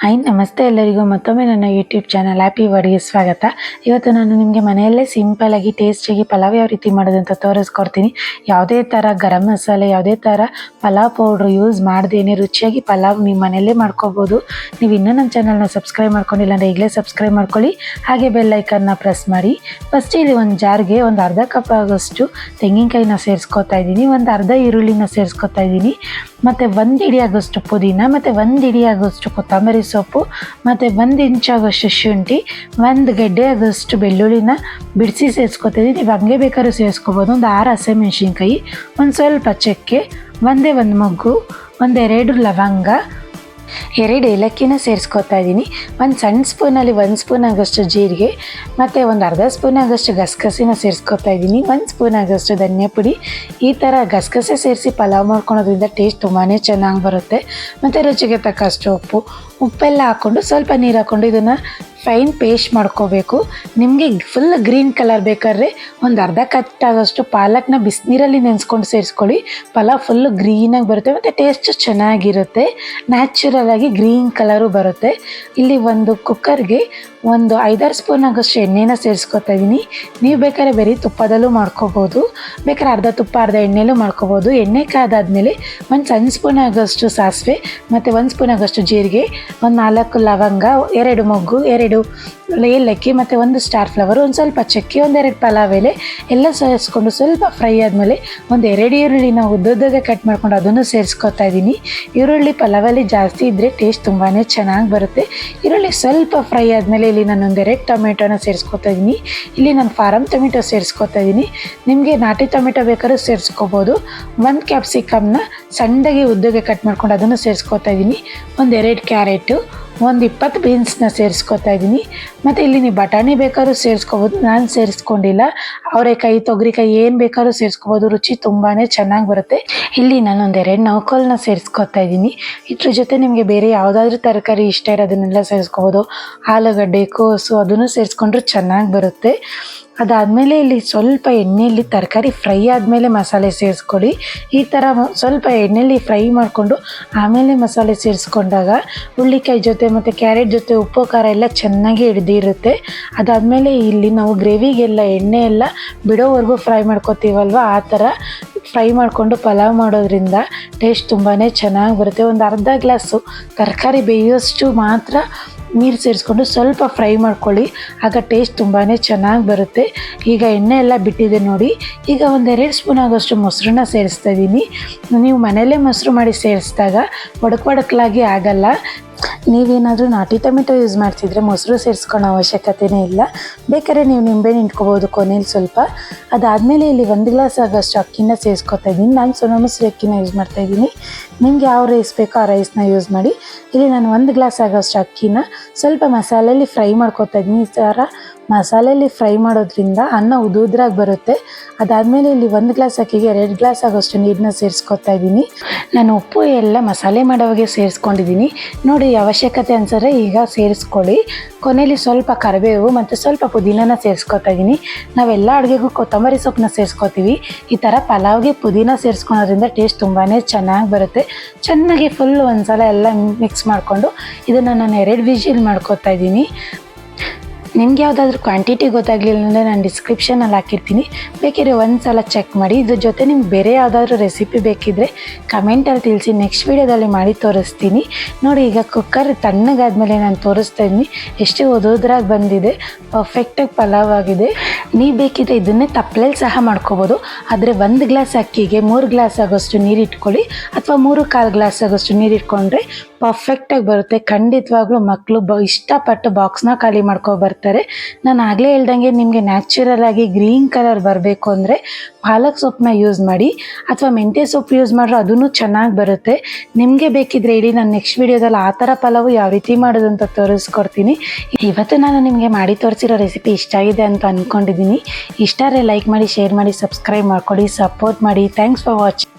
Hi ನಮಸ್ತೆ ಎಲ್ಲರಿಗೂ. ಮತ್ತೊಮ್ಮೆ ನನ್ನ ಯೂಟ್ಯೂಬ್ ಚಾನಲ್ ಹ್ಯಾಪಿ ವರ್ಡ್ಗೆ ಸ್ವಾಗತ. ಇವತ್ತು ನಾನು ನಿಮಗೆ ಮನೆಯಲ್ಲೇ ಸಿಂಪಲಾಗಿ ಟೇಸ್ಟಿಯಾಗಿ ಪಲಾವ್ ಯಾವ ರೀತಿ ಮಾಡೋದಂತ ತೋರಿಸ್ಕೊಡ್ತೀನಿ. ಯಾವುದೇ ಥರ ಗರಂ ಮಸಾಲೆ, ಯಾವುದೇ ಥರ ಪಲಾವ್ ಪೌಡ್ರ್ ಯೂಸ್ ಮಾಡ್ದೇನೆ ರುಚಿಯಾಗಿ ಪಲಾವ್ ನೀವು ಮನೆಯಲ್ಲೇ ಮಾಡ್ಕೋಬೋದು. ನೀವು ಇನ್ನೂ ನಮ್ಮ ಚಾನಲ್ನ ಸಬ್ಸ್ಕ್ರೈಬ್ ಮಾಡ್ಕೊಂಡಿಲ್ಲ ಅಂದರೆ ಈಗಲೇ ಸಬ್ಸ್ಕ್ರೈಬ್ ಮಾಡ್ಕೊಳ್ಳಿ. ಹಾಗೆ ಬೆಲ್ ಐಕನ್ನ ಪ್ರೆಸ್ ಮಾಡಿ. ಫಸ್ಟ್ ಇಲ್ಲಿ ಒಂದು ಜಾರ್ಗೆ ಒಂದು ಅರ್ಧ ಕಪ್ ಆಗೋಷ್ಟು ತೆಂಗಿನಕಾಯಿನ ಸೇರಿಸ್ಕೊತಾ ಇದ್ದೀನಿ. ಒಂದು ಅರ್ಧ ಈರುಳ್ಳಿನ ಸೇರಿಸ್ಕೊತಾ ಇದ್ದೀನಿ. ಮತ್ತು ಒಂದು ಇಡಿ ಆಗೋಷ್ಟು ಪುದೀನ, ಮತ್ತು ಒಂದು ಇಡಿ ಆಗೋಷ್ಟು ಕೊತ್ತಂಬರಿ ಸೊಪ್ಪು, ಮತ್ತು ಒಂದು ಇಂಚಾಗಷ್ಟು ಶುಂಠಿ, ಒಂದು ಗೆಡ್ಡೆ ಆಗೋಷ್ಟು ಬೆಳ್ಳುಳ್ಳಿನ ಬಿಡಿಸಿ ಸೇರಿಸ್ಕೊತಿದ್ದೀನಿ ನೀವು ಹಂಗೆ ಬೇಕಾದ್ರೂ ಸೇರಿಸ್ಕೋಬೋದು. ಒಂದು ಆರು ಹಸಿಮೆಣ್ಸಿನ್ಕಾಯಿ ಒಂದು ಸ್ವಲ್ಪ ಚಕ್ಕೆ, ಒಂದೇ ಒಂದು ಮಗ್ಗು ಒಂದೆರಡು ಲವಂಗ, ಎರಡು ಏಲಕ್ಕಿನ ಸೇರಿಸ್ಕೊತಾ ಇದ್ದೀನಿ ಒಂದು ಸಣ್ಣ ಸ್ಪೂನಲ್ಲಿ ಒಂದು ಸ್ಪೂನ್ ಆಗೋಷ್ಟು ಜೀರಿಗೆ, ಮತ್ತು ಒಂದು ಅರ್ಧ ಸ್ಪೂನ್ ಆಗೋಷ್ಟು ಗಸಗಸಿನ ಸೇರಿಸ್ಕೊತಾ ಇದ್ದೀನಿ ಒಂದು ಸ್ಪೂನ್ ಆಗೋಷ್ಟು ಧನಿಯಾ ಪುಡಿ. ಈ ಥರ ಗಸಗಸೆ ಸೇರಿಸಿ ಪಲಾವ್ ಮಾಡ್ಕೊಳೋದ್ರಿಂದ ಟೇಸ್ಟ್ ತುಂಬಾ ಚೆನ್ನಾಗಿ ಬರುತ್ತೆ. ಮತ್ತು ರುಚಿಗೆ ತಕ್ಕಷ್ಟು ಉಪ್ಪು ಉಪ್ಪೆಲ್ಲ ಹಾಕ್ಕೊಂಡು ಸ್ವಲ್ಪ ನೀರು ಹಾಕ್ಕೊಂಡು ಇದನ್ನು ಫೈನ್ ಪೇಸ್ಟ್ ಮಾಡ್ಕೋಬೇಕು. ನಿಮಗೆ ಫುಲ್ ಗ್ರೀನ್ ಕಲರ್ ಬೇಕಾದ್ರೆ ಒಂದು ಅರ್ಧ ಕಟ್ ಆಗೋಷ್ಟು ಪಾಲಕ್ನ ಬಿಸಿನೀರಲ್ಲಿ ನೆನೆಸ್ಕೊಂಡು ಸೇರಿಸ್ಕೊಳ್ಳಿ. ಪಲಾವ್ ಫುಲ್ ಗ್ರೀನಾಗಿ ಬರುತ್ತೆ ಮತ್ತು ಟೇಸ್ಟ್ ಚೆನ್ನಾಗಿರುತ್ತೆ. ನ್ಯಾಚುರಲ್ ಆಗಿ ಗ್ರೀನ್ ಕಲರು ಬರುತ್ತೆ. ಇಲ್ಲಿ ಒಂದು ಕುಕ್ಕರ್ಗೆ ಒಂದು ಐದಾರು ಸ್ಪೂನ್ ಆಗೋಷ್ಟು ಎಣ್ಣೆನ ಸೇರಿಸ್ಕೊತಾ ಇದ್ದೀನಿ ನೀವು ಬೇಕಾದ್ರೆ ಬರೀ ತುಪ್ಪದಲ್ಲೂ ಮಾಡ್ಕೋಬೋದು. ಬೇಕಾದ್ರೆ ಅರ್ಧ ತುಪ್ಪ, ಅರ್ಧ ಎಣ್ಣೆಲೂ ಮಾಡ್ಕೋಬೋದು. ಎಣ್ಣೆ ಕಾದಾದ್ಮೇಲೆ ಒಂದು ಸಣ್ಣ ಸ್ಪೂನ್ ಆಗೋಷ್ಟು ಸಾಸಿವೆ ಮತ್ತು ಒಂದು ಸ್ಪೂನ್ ಆಗೋಷ್ಟು ಜೀರಿಗೆ ಒಂದು ನಾಲ್ಕು ಲವಂಗ, ಎರಡು ಮೊಗ್ಗು, ಎರಡು ಏಲಕ್ಕಿ ಮತ್ತು ಒಂದು ಸ್ಟಾರ್ ಫ್ಲವರ್ ಒಂದು ಸ್ವಲ್ಪ ಚಕ್ಕೆ ಒಂದೆರಡು ಪಲಾವ್ ಎಲೆ ಎಲ್ಲ ಸೇರಿಸ್ಕೊಂಡು ಸ್ವಲ್ಪ ಫ್ರೈ ಆದಮೇಲೆ ಒಂದು ಎರಡು ಈರುಳ್ಳಿನ ಉದ್ದುದ್ದಗೆ ಕಟ್ ಮಾಡ್ಕೊಂಡು ಅದನ್ನು ಸೇರಿಸ್ಕೊತಾ ಇದ್ದೀನಿ. ಈರುಳ್ಳಿ ಪಲಾವಲ್ಲಿ ಜಾಸ್ತಿ ಇದ್ದರೆ ಟೇಸ್ಟ್ ತುಂಬಾ ಚೆನ್ನಾಗಿ ಬರುತ್ತೆ. ಈರುಳ್ಳಿ ಸ್ವಲ್ಪ ಫ್ರೈ ಆದಮೇಲೆ ಇಲ್ಲಿ ನಾನು ಒಂದೆರಡು ಟೊಮೆಟೊನ ಸೇರಿಸ್ಕೊತಾ ಇದ್ದೀನಿ. ಇಲ್ಲಿ ನಾನು ಫಾರಮ್ ಟೊಮೆಟೊ ಸೇರಿಸ್ಕೊತಾ ಇದ್ದೀನಿ. ನಿಮಗೆ ನಾಟಿ ಟೊಮೆಟೊ ಬೇಕಾದ್ರೂ ಸೇರಿಸ್ಕೋಬೋದು. ಒಂದು ಕ್ಯಾಪ್ಸಿಕಮ್ನ ಸಣ್ಣದಾಗಿ ಉದ್ದಗೆ ಕಟ್ ಮಾಡ್ಕೊಂಡು ಅದನ್ನು ಸೇರಿಸ್ಕೊತಾ ಇದ್ದೀನಿ. ಒಂದೆರಡು ಕ್ಯಾರೆಟು, ಒಂದು ಇಪ್ಪತ್ತು ಬೀನ್ಸ್ನ ಸೇರಿಸ್ಕೊತಾ ಇದ್ದೀನಿ. ಮತ್ತು ಇಲ್ಲಿ ನೀವು ಬಟಾಣಿ ಬೇಕಾದ್ರೂ ಸೇರಿಸ್ಕೋಬೋದು. ನಾನು ಸೇರಿಸ್ಕೊಂಡಿಲ್ಲ. ಅವರೆಕಾಯಿ, ತೊಗರಿಕಾಯಿ ಏನು ಬೇಕಾದ್ರೂ ಸೇರಿಸ್ಕೋಬೋದು. ರುಚಿ ತುಂಬಾ ಚೆನ್ನಾಗಿ ಬರುತ್ತೆ. ಇಲ್ಲಿ ನಾನು ಎರಡು ನೌಕಲ್ನ ಸೇರಿಸ್ಕೊತಾ ಇದ್ದೀನಿ. ಇದ್ರ ಜೊತೆ ನಿಮಗೆ ಬೇರೆ ಯಾವುದಾದ್ರೂ ತರಕಾರಿ ಇಷ್ಟ ಇರೋದನ್ನೆಲ್ಲ ಸೇರಿಸ್ಕೋಬೋದು. ಆಲೂಗಡ್ಡೆ, ಕೋಸು ಅದನ್ನು ಸೇರಿಸ್ಕೊಂಡ್ರೆ ಚೆನ್ನಾಗಿ ಬರುತ್ತೆ. ಅದಾದಮೇಲೆ ಇಲ್ಲಿ ಸ್ವಲ್ಪ ಎಣ್ಣೆಯಲ್ಲಿ ತರಕಾರಿ ಫ್ರೈ ಆದಮೇಲೆ ಮಸಾಲೆ ಸೇರಿಸ್ಕೊಳ್ಳಿ. ಈ ಥರ ಸ್ವಲ್ಪ ಎಣ್ಣೆಯಲ್ಲಿ ಫ್ರೈ ಮಾಡಿಕೊಂಡು ಆಮೇಲೆ ಮಸಾಲೆ ಸೇರಿಸ್ಕೊಂಡಾಗ ಹುಳ್ಳಿಕಾಯಿ ಜೊತೆ ಮತ್ತು ಕ್ಯಾರೆಟ್ ಜೊತೆ ಉಪ್ಪು, ಖಾರ ಎಲ್ಲ ಚೆನ್ನಾಗಿ ಹಿಡ್ದಿರುತ್ತೆ. ಅದಾದಮೇಲೆ ಇಲ್ಲಿ ನಾವು ಗ್ರೇವಿಗೆಲ್ಲ ಎಣ್ಣೆ ಎಲ್ಲ ಬಿಡೋವರೆಗೂ ಫ್ರೈ ಮಾಡ್ಕೊತೀವಲ್ವ? ಆ ಥರ ಫ್ರೈ ಮಾಡಿಕೊಂಡು ಪಲಾವ್ ಮಾಡೋದ್ರಿಂದ ಟೇಸ್ಟ್ ತುಂಬಾ ಚೆನ್ನಾಗಿ ಬರುತ್ತೆ. ಒಂದು ಅರ್ಧ ಗ್ಲಾಸು ತರಕಾರಿ ಬೇಯೋಷ್ಟು ಮಾತ್ರ ನೀರು ಸೇರಿಸ್ಕೊಂಡು ಸ್ವಲ್ಪ ಫ್ರೈ ಮಾಡ್ಕೊಳ್ಳಿ. ಆಗ ಟೇಸ್ಟ್ ತುಂಬಾ ಚೆನ್ನಾಗಿ ಬರುತ್ತೆ. ಈಗ ಎಣ್ಣೆ ಎಲ್ಲ ಬಿಟ್ಟಿದೆ ನೋಡಿ. ಈಗ ಒಂದೆರಡು ಸ್ಪೂನ್ ಆಗೋಷ್ಟು ಮೊಸರನ್ನ ಸೇರಿಸ್ತಾ ಇದ್ದೀನಿ ನೀವು ಮನೆಯಲ್ಲೇ ಮೊಸರು ಮಾಡಿ ಸೇರಿಸಿದಾಗ ಒಡಕ್ ಒಡಕಲಾಗಿ ಆಗಲ್ಲ. ನೀವೇನಾದರೂ ನಾಟಿ ಟೊಮೆಟೊ ಯೂಸ್ ಮಾಡ್ತಿದ್ರೆ ಮೊಸರು ಸೇರಿಸ್ಕೊಳ್ಳೋ ಅವಶ್ಯಕತೆಯೇ ಇಲ್ಲ. ಬೇಕಾದ್ರೆ ನೀವು ನಿಂಬೆ ಇಟ್ಕೋಬೋದು ಕೊನೆಯಲ್ಲಿ ಸ್ವಲ್ಪ. ಅದಾದಮೇಲೆ ಇಲ್ಲಿ ಒಂದು ಗ್ಲಾಸ್ ಆಗೋಷ್ಟು ಅಕ್ಕಿನ ಸೇರಿಸ್ಕೊತಾ ಇದ್ದೀನಿ. ನಾನು ಸೋನಾ ಮಸೂರಿ ಅಕ್ಕಿನ ಯೂಸ್ ಮಾಡ್ತಾ ಇದ್ದೀನಿ. ನಿಮ್ಗೆ ಯಾವ ರೈಸ್ ಬೇಕೋ ಆ ರೈಸ್ನ ಯೂಸ್ ಮಾಡಿ. ಇಲ್ಲಿ ನಾನು ಒಂದು ಗ್ಲಾಸ್ ಆಗೋಷ್ಟು ಅಕ್ಕಿನ ಸ್ವಲ್ಪ ಮಸಾಲೆಯಲ್ಲಿ ಫ್ರೈ ಮಾಡ್ಕೊತಾ ಇದ್ದೀನಿ ಈ ಥರ ಮಸಾಲೆಯಲ್ಲಿ ಫ್ರೈ ಮಾಡೋದ್ರಿಂದ ಅನ್ನ ಉದುದ್ರಾಗಿ ಬರುತ್ತೆ. ಅದಾದಮೇಲೆ ಇಲ್ಲಿ ಒಂದು ಗ್ಲಾಸ್ ಅಕ್ಕಿಗೆ ಎರಡು ಗ್ಲಾಸ್ ಆಗೋಷ್ಟು ನೀರನ್ನ ಸೇರಿಸ್ಕೊತಾ ಇದ್ದೀನಿ. ನಾನು ಉಪ್ಪು, ಎಲ್ಲ ಮಸಾಲೆ ಮಾಡೋವಾಗೆ ಸೇರಿಸ್ಕೊಂಡಿದ್ದೀನಿ. ನೋಡಿ, ಅವಶ್ಯಕತೆ ಅನ್ಸಿದ್ರೆ ಈಗ ಸೇರಿಸ್ಕೊಳ್ಳಿ. ಕೊನೆಯಲ್ಲಿ ಸ್ವಲ್ಪ ಕರಿಬೇವು ಮತ್ತು ಸ್ವಲ್ಪ ಪುದೀನನ ಸೇರಿಸ್ಕೊತಾ ಇದ್ದೀನಿ. ನಾವೆಲ್ಲ ಅಡುಗೆಗೂ ಕೊತ್ತಂಬರಿ ಸೊಪ್ಪನ್ನ ಸೇರಿಸ್ಕೊತೀವಿ. ಈ ಥರ ಪಲಾವ್ಗೆ ಪುದೀನ ಸೇರಿಸ್ಕೊಳೋದ್ರಿಂದ ಟೇಸ್ಟ್ ತುಂಬಾ ಚೆನ್ನಾಗಿ ಬರುತ್ತೆ. ಚೆನ್ನಾಗಿ ಫುಲ್ ಒಂದ್ಸಲ ಎಲ್ಲ ಮಿಕ್ಸ್ ಮಾಡಿಕೊಂಡು ಇದನ್ನು ನಾನು ಎರಡು ವಿಜಿಲ್ ಮಾಡ್ಕೊತಾ ಇದ್ದೀನಿ. ನಿಮ್ಗೆ ಯಾವುದಾದ್ರೂ ಕ್ವಾಂಟಿಟಿ ಗೊತ್ತಾಗಲಿಲ್ಲ ಅಂದರೆ ನಾನು ಡಿಸ್ಕ್ರಿಪ್ಷನಲ್ಲಿ ಹಾಕಿರ್ತೀನಿ. ಬೇಕಿದ್ರೆ ಒಂದು ಸಲ ಚೆಕ್ ಮಾಡಿ. ಇದ್ರ ಜೊತೆ ನಿಮ್ಗೆ ಬೇರೆ ಯಾವುದಾದ್ರೂ ರೆಸಿಪಿ ಬೇಕಿದ್ದರೆ ಕಮೆಂಟಲ್ಲಿ ತಿಳಿಸಿ. ನೆಕ್ಸ್ಟ್ ವೀಡಿಯೋದಲ್ಲಿ ಮಾಡಿ ತೋರಿಸ್ತೀನಿ. ನೋಡಿ, ಈಗ ಕುಕ್ಕರ್ ತಣ್ಣಗಾದ್ಮೇಲೆ ನಾನು ತೋರಿಸ್ತಾ ಇದ್ದೀನಿ. ಎಷ್ಟು ಓದೋದ್ರಾಗಿ ಬಂದಿದೆ. ಪರ್ಫೆಕ್ಟಾಗಿ ಪಲಾವ್ ಆಗಿದೆ. ನೀವು ಬೇಕಿದ್ರೆ ಇದನ್ನೇ ತಪ್ಪಲೆಲ್ಲಿ ಸಹ ಮಾಡ್ಕೋಬೋದು. ಆದರೆ ಒಂದು ಗ್ಲಾಸ್ ಅಕ್ಕಿಗೆ ಮೂರು ಗ್ಲಾಸ್ ಆಗೋಷ್ಟು ನೀರು ಇಟ್ಕೊಳ್ಳಿ. ಅಥವಾ ಮೂರು ಕಾಲು ಗ್ಲಾಸ್ ಆಗೋಷ್ಟು ನೀರು ಇಟ್ಕೊಂಡ್ರೆ ಪರ್ಫೆಕ್ಟಾಗಿ ಬರುತ್ತೆ. ಖಂಡಿತವಾಗ್ಲೂ ಮಕ್ಕಳು ಬ ಇಷ್ಟಪಟ್ಟು ಬಾಕ್ಸ್ನ ಖಾಲಿ ಮಾಡ್ಕೊ ಬರ್ತಾರೆ. ನಾನು ಆಗಲೇ ಹೇಳ್ದಂಗೆ ನಿಮಗೆ ನ್ಯಾಚುರಲ್ ಆಗಿ ಗ್ರೀನ್ ಕಲರ್ ಬರಬೇಕು ಅಂದರೆ ಪಾಲಕ್ ಸೊಪ್ಪನ್ನ ಯೂಸ್ ಮಾಡಿ ಅಥವಾ ಮೆಂತ್ಯ ಸೊಪ್ಪು ಯೂಸ್ ಮಾಡಿದ್ರೆ ಅದೂ ಚೆನ್ನಾಗಿ ಬರುತ್ತೆ. ನಿಮಗೆ ಬೇಕಿದ್ರೆ ಹೇಳಿ ನಾನು ನೆಕ್ಸ್ಟ್ ವೀಡಿಯೋದಲ್ಲಿ ಆ ಥರ ಪಲಾವು ಯಾವ ರೀತಿ ಮಾಡೋದು ಅಂತ ತೋರಿಸ್ಕೊಡ್ತೀನಿ. ಇವತ್ತು ನಾನು ನಿಮಗೆ ಮಾಡಿ ತೋರಿಸಿರೋ ರೆಸಿಪಿ ಇಷ್ಟ ಆಗಿದೆ ಅಂತ ಅಂದ್ಕೊಂಡಿದ್ದೀನಿ ಇಷ್ಟಾರೆ ಲೈಕ್ ಮಾಡಿ ಶೇರ್ ಮಾಡಿ ಸಬ್ಸ್ಕ್ರೈಬ್ ಮಾಡ್ಕೊಡಿ ಸಪೋರ್ಟ್ ಮಾಡಿ. Thanks for watching